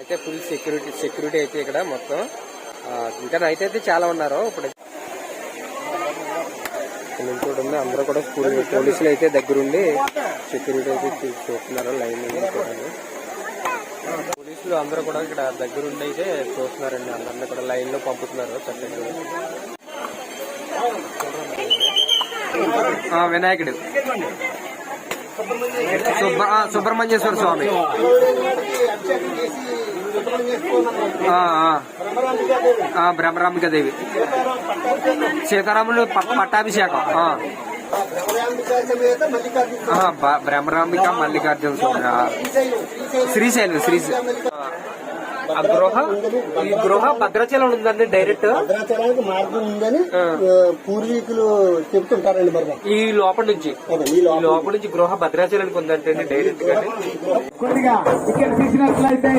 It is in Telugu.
అయితే ఫుల్ సెక్యూరిటీ సెక్యూరిటీ అయితే ఇక్కడ మొత్తం. ఇంకా నైట్ అయితే చాలా ఉన్నారు. ఇప్పుడు ఇక్కడ నుంచి చూడండి అందరూ కూడా స్కూల్ పోలీసులు అయితే దగ్గరుండి సెక్యూరిటీ అయితే చూస్తున్నారు? లైన్ చూడండి పోలీసులు అందరూ కూడా ఇక్కడ దగ్గరుండి అయితే చూస్తున్నారండి. అందరినీ కూడా లైన్లో పంపుతున్నారు. చక్కగా. వినాయకుడు. సుబ్బ ఆ, సుబ్రహ్మణ్యేశ్వర స్వామి. ఆ, ఆ. ఆ, బ్రహ్మరాంబిక దేవి సీతారాములు పట్టాభిషేకం బ్రహ్మరాంబిక మల్లికార్జున స్వామి. శ్రీశైలం శ్రీశైలం ఆ గృహ ఈ గృహ భద్రాచలం ఉందండి డైరెక్ట్ భద్రాచలానికి మార్గం ఉందని పూర్వీకులు చెప్తుంటారండి మరి. ఈ లోపల నుంచి ఈ. లోపల నుంచి గృహ భద్రాచలానికి ఉందంటే డైరెక్ట్గా కొద్దిగా ఇక్కడ తీసినట్లయితే